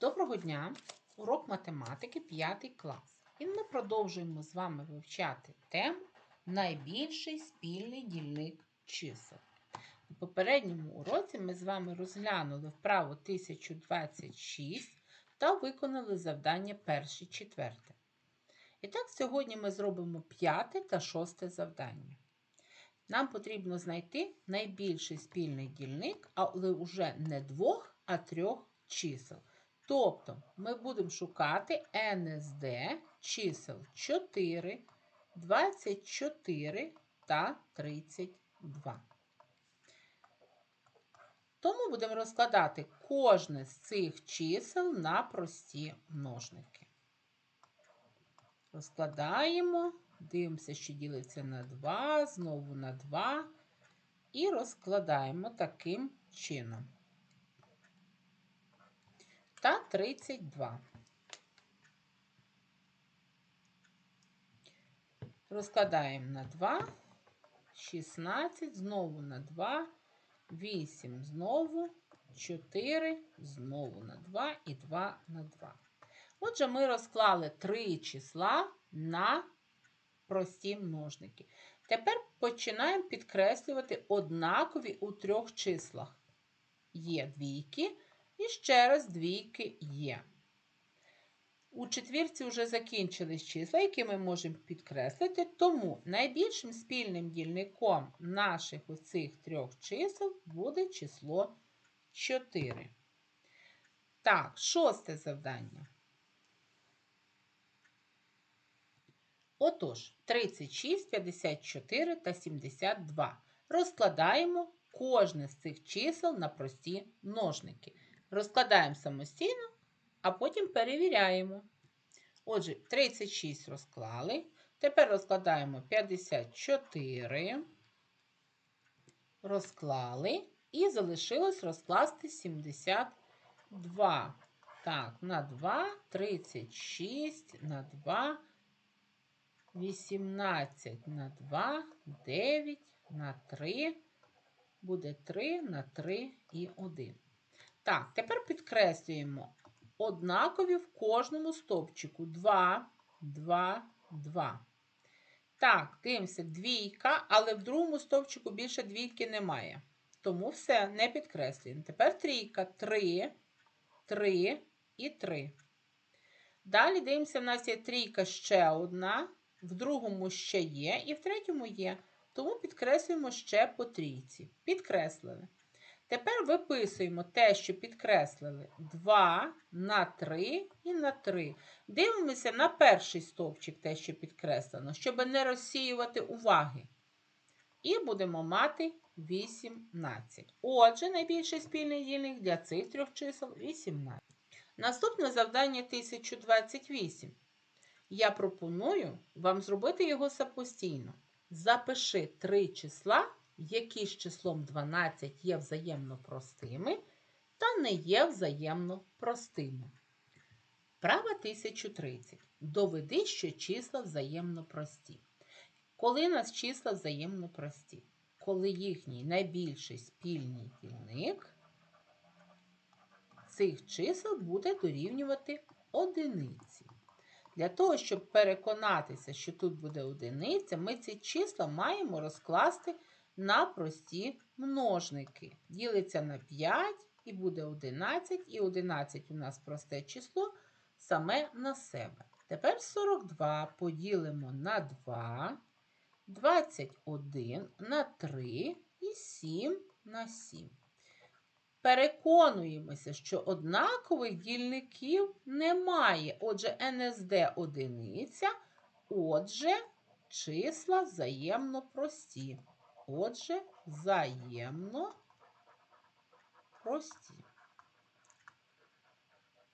Доброго дня! Урок математики 5 клас. І ми продовжуємо з вами вивчати тему найбільший спільний дільник чисел. У попередньому уроці ми з вами розглянули вправу 1026 та виконали завдання перше четверте. І так, сьогодні ми зробимо п'яте та шосте завдання. Нам потрібно знайти найбільший спільний дільник, але вже не двох, а трьох чисел. Тобто ми будемо шукати НСД чисел 4, 24 та 32. Тому будемо розкладати кожне з цих чисел на прості множники. Розкладаємо, дивимося, що ділиться на 2, знову на 2 і розкладаємо таким чином. Та 32. Розкладаємо на 2, 16, знову на 2, 8, знову, 4, знову на 2 і 2 на 2. Отже, ми розклали три числа на прості множники. Тепер починаємо підкреслювати однакові у трьох числах. Є двійки, і ще раз двійки є. У четвірці вже закінчились числа, які ми можемо підкреслити, тому найбільшим спільним дільником наших оцих трьох чисел буде число 4. Так, шосте завдання. Отож, 36, 54 та 72. Розкладаємо кожне з цих чисел на прості множники. Розкладаємо самостійно, а потім перевіряємо. Отже, 36 розклали. Тепер розкладаємо 54, розклали, і залишилось розкласти 72. Так, на 2, 36, на 2, 18 на 2, 9 на 3, буде 3 на 3 і 1. Так, тепер підкреслюємо однакові в кожному стовпчику 2, 2, 2. Так, дивимося, двійка, але в другому стовпчику більше двійки немає. Тому все, не підкреслюємо. Тепер трійка 3, 3 і 3. Далі дивимося, в нас є трійка ще одна, в другому ще є, і в третьому є. Тому підкреслюємо ще по трійці. Підкреслили. Тепер виписуємо те, що підкреслили 2 на 3 і на 3. Дивимося на перший стовпчик, те, що підкреслено, щоб не розсіювати уваги. І будемо мати 18. Отже, найбільший спільний дільник для цих трьох чисел 18. Наступне завдання 1028. Я пропоную вам зробити його самостійно. Запиши три числа які з числом 12 є взаємно простими та не є взаємно простими. Права 1030. Доведи, що числа взаємно прості. Коли у нас числа взаємно прості? Коли їхній найбільший спільний дільник цих чисел буде дорівнювати одиниці. Для того, щоб переконатися, що тут буде одиниця, ми ці числа маємо розкласти на прості множники. Ділиться на 5 і буде 11, і 11 у нас просте число саме на себе. Тепер 42 поділимо на 2, 21 на 3 і 7 на 7. Переконуємося, що однакових дільників немає. Отже, НСД одиниця, отже, числа взаємно прості. Отже, взаємно прості.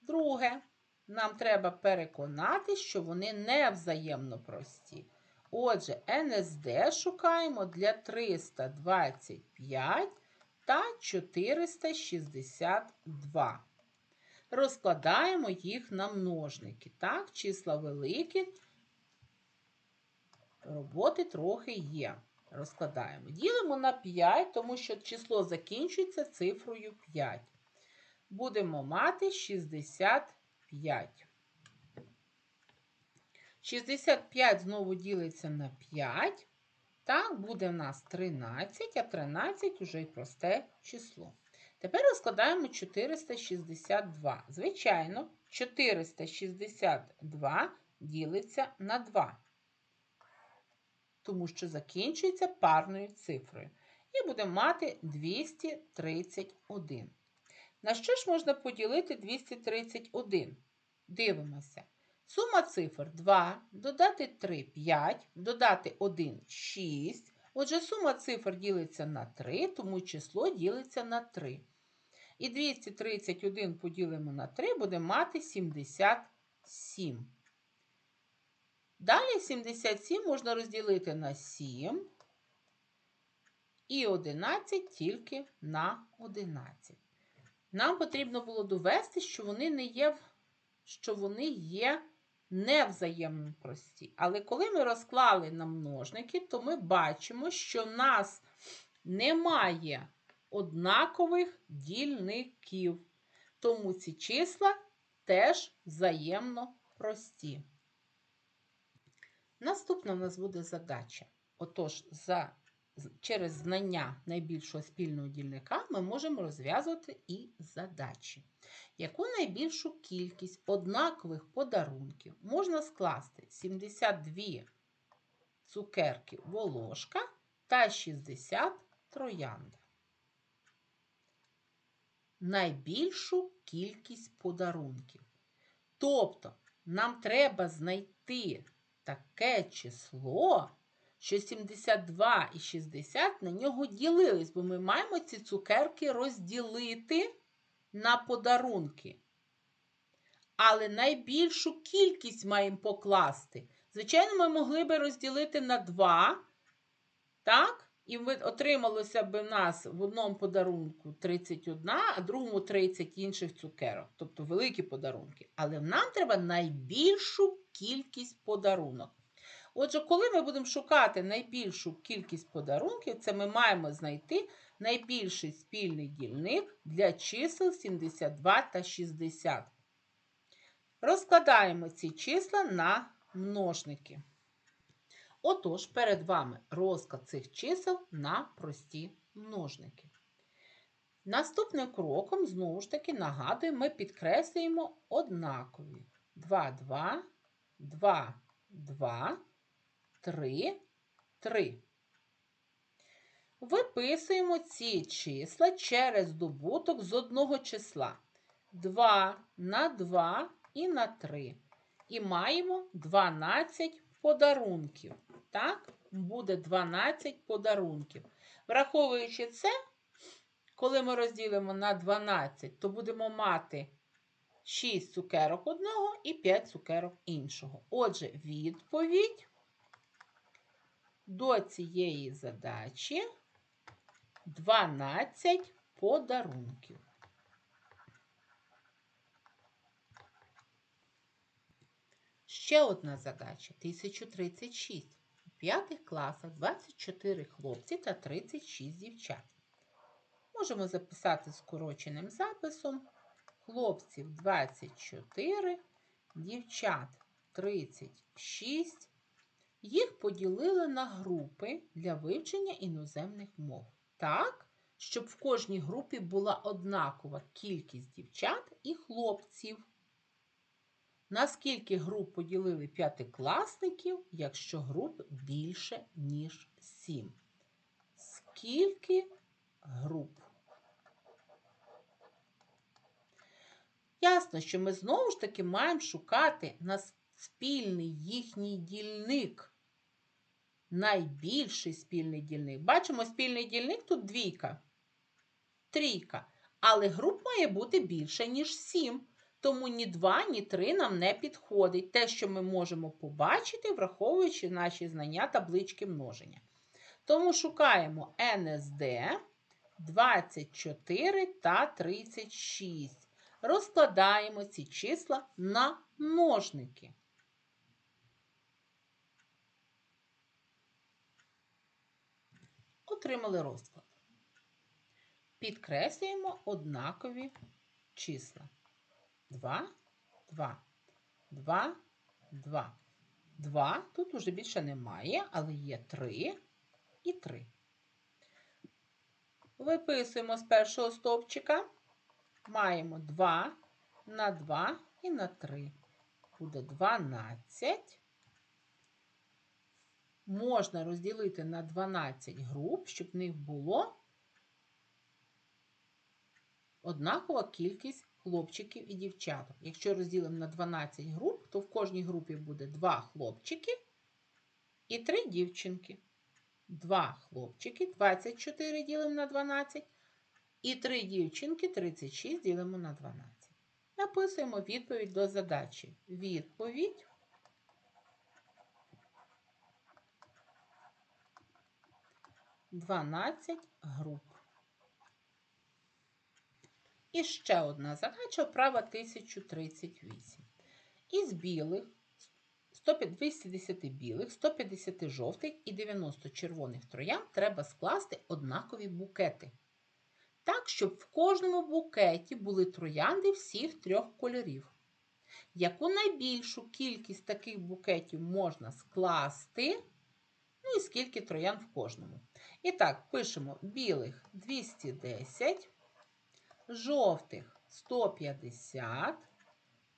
Друге, нам треба переконати, що вони не взаємно прості. Отже, НСД шукаємо для 325 та 462. Розкладаємо їх на множники. Так, числа великі, роботи трохи є розкладаємо. Ділимо на 5, тому що число закінчується цифрою 5. будемо мати 65. 65 знову ділиться на 5. Так, буде в нас 13, а 13 уже й просте число. Тепер розкладаємо 462. Звичайно, 462 ділиться на 2, тому що закінчується парною цифрою. І будемо мати 231. На що ж можна поділити 231? Дивимося. Сума цифр 2, додати 3 5, додати 1 6. Отже, сума цифр ділиться на 3, тому число ділиться на 3. І 231 поділимо на 3, буде мати 77. Далі 77 можна розділити на 7 і 11 тільки на 11. Нам потрібно було довести, що вони не є, що вони є невзаємно прості. Але коли ми розклали на множники, то ми бачимо, що в нас немає однакових дільників. Тому ці числа теж взаємно прості. Наступна в нас буде задача. Отож, за, через знання найбільшого спільного дільника ми можемо розв'язувати і задачі. Яку найбільшу кількість однакових подарунків можна скласти 72 цукерки волошка та 60 троянда? Найбільшу кількість подарунків. Тобто, нам треба знайти таке число, що 72 і 60 на нього ділились, бо ми маємо ці цукерки розділити на подарунки. Але найбільшу кількість маємо покласти. Звичайно, ми могли би розділити на 2, так? І отрималося б у нас в одному подарунку 31, а в другому 30 інших цукерок, тобто великі подарунки. Але нам треба найбільшу кількість подарунок. Отже, коли ми будемо шукати найбільшу кількість подарунків, це ми маємо знайти найбільший спільний дільник для чисел 72 та 60. Розкладаємо ці числа на множники. Отож, перед вами розклад цих чисел на прості множники. Наступним кроком, знову ж таки, нагадую, ми підкреслюємо однакові 2, 2, 2, 2, 3, 3. Виписуємо ці числа через добуток з одного числа. 2 на 2 і на 3. І маємо 12 подарунків. Так, буде 12 подарунків. Враховуючи це, коли ми розділимо на 12, то будемо мати 6 цукерок одного і 5 цукерок іншого. Отже, відповідь до цієї задачі 12 подарунків. Ще одна задача 1036. У п'ятих класах 24 хлопці та 36 дівчат. Можемо записати скороченим записом. Хлопців 24, дівчат 36. Їх поділили на групи для вивчення іноземних мов. Так, щоб в кожній групі була однакова кількість дівчат і хлопців. Наскільки груп поділили п'ятикласників, якщо груп більше, ніж сім? Скільки груп? Ясно, що ми знову ж таки маємо шукати на спільний їхній дільник. Найбільший спільний дільник. Бачимо, спільний дільник тут двійка, трійка. Але груп має бути більше, ніж сім. Тому ні 2, ні 3 нам не підходить. Те, що ми можемо побачити, враховуючи наші знання таблички множення. Тому шукаємо НСД 24 та 36. Розкладаємо ці числа на множники. Отримали розклад. Підкреслюємо однакові числа. 2, 2, 2, 2. 2. Тут уже більше немає, але є 3 і 3. Виписуємо з першого стовпчика. Маємо 2 на 2 і на 3. Буде 12. Можна розділити на 12 груп, щоб в них було однакова кількість хлопчиків і дівчаток. Якщо розділимо на 12 груп, то в кожній групі буде 2 хлопчики і 3 дівчинки. 2 хлопчики, 24 ділимо на 12, і 3 дівчинки, 36 ділимо на 12. Написуємо відповідь до задачі. Відповідь. Дванадцять груп. І ще одна задача вправа 1038. Із білих 150 білих, 150 жовтих і 90 червоних троян треба скласти однакові букети. Так, щоб в кожному букеті були троянди всіх трьох кольорів. Яку найбільшу кількість таких букетів можна скласти? Ну і скільки троян в кожному. І так, пишемо білих 210 жовтих 150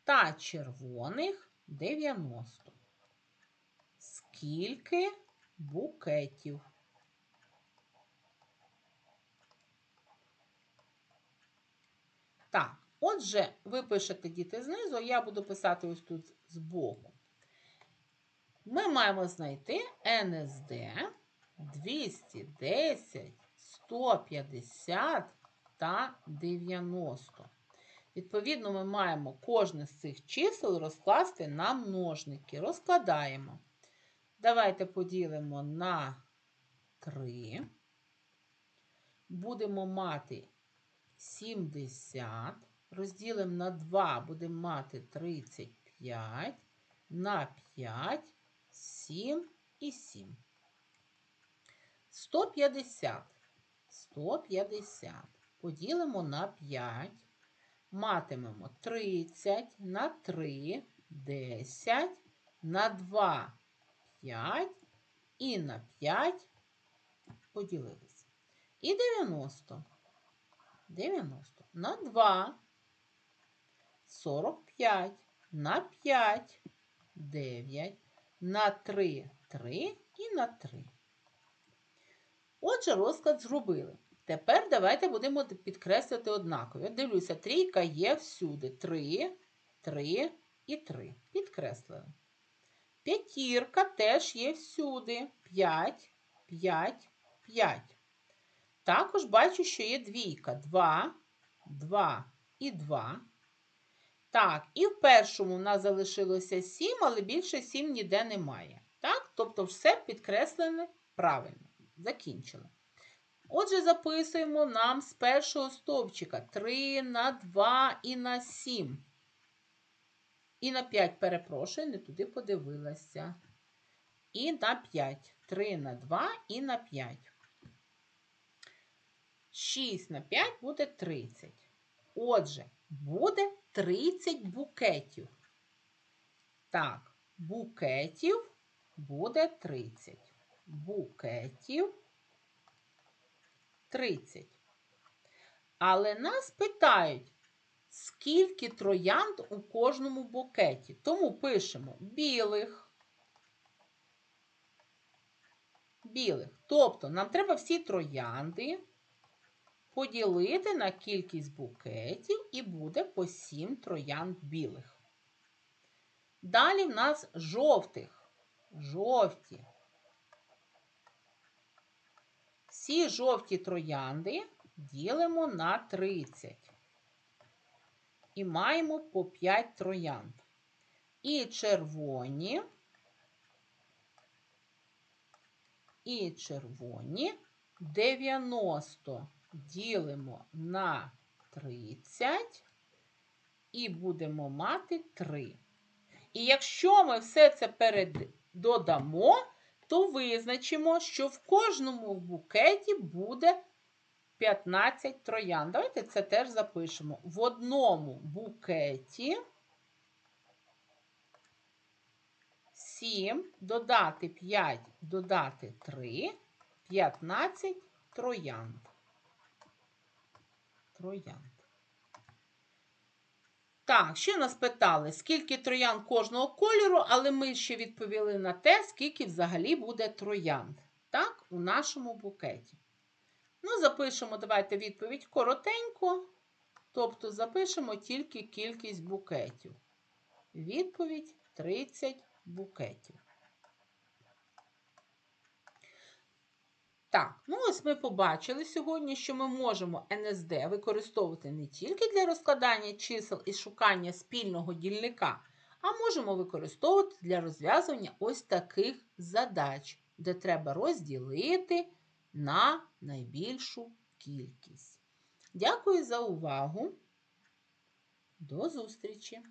та червоних 90. Скільки букетів? Так, отже, ви пишете діти знизу, я буду писати ось тут збоку. Ми маємо знайти НСД 210, 150 та 90. Відповідно, ми маємо кожне з цих чисел розкласти на множники. Розкладаємо. Давайте поділимо на 3. Будемо мати 70. Розділимо на 2, будемо мати 35, на 5, 7 і 7. 150. 150 поділимо на 5, матимемо 30 на 3, 10, на 2, 5 і на 5 поділилися. І 90. 90 на 2, 45, на 5, 9, на 3, 3 і на 3. Отже, розклад зробили. Тепер давайте будемо підкреслювати однаково. Дивлюся, трійка є всюди. 3, 3 і 3. Підкреслили. П'ятірка теж є всюди. 5, 5, 5. Також бачу, що є двійка. 2, 2 і 2. Так, і в першому в нас залишилося 7, але більше 7 ніде немає. Так, тобто все підкреслене правильно. Закінчили. Отже, записуємо нам з першого стовпчика 3 на 2 і на 7. І на 5, перепрошую, не туди подивилася. І на 5. 3 на 2 і на 5. 6 на 5 буде 30. Отже, буде 30 букетів. Так, букетів буде 30. Букетів 30. Але нас питають, скільки троянд у кожному букеті. Тому пишемо білих. Білих. Тобто нам треба всі троянди поділити на кількість букетів і буде по 7 троянд білих. Далі в нас жовтих. Жовті. Всі жовті троянди ділимо на 30. І маємо по 5 троянд. І червоні, і червоні 90 ділимо на 30 і будемо мати 3. І якщо ми все це передодамо, то визначимо, що в кожному букеті буде 15 троян. Давайте це теж запишемо. В одному букеті 7, додати 5, додати 3, 15 троянд. Троянд. Так, ще нас питали, скільки троян кожного кольору, але ми ще відповіли на те, скільки взагалі буде троянд. Так, у нашому букеті. Ну, запишемо, давайте відповідь коротенько. Тобто запишемо тільки кількість букетів. Відповідь 30 букетів. Так, ну ось ми побачили сьогодні, що ми можемо НСД використовувати не тільки для розкладання чисел і шукання спільного дільника, а можемо використовувати для розв'язування ось таких задач, де треба розділити на найбільшу кількість. Дякую за увагу. До зустрічі!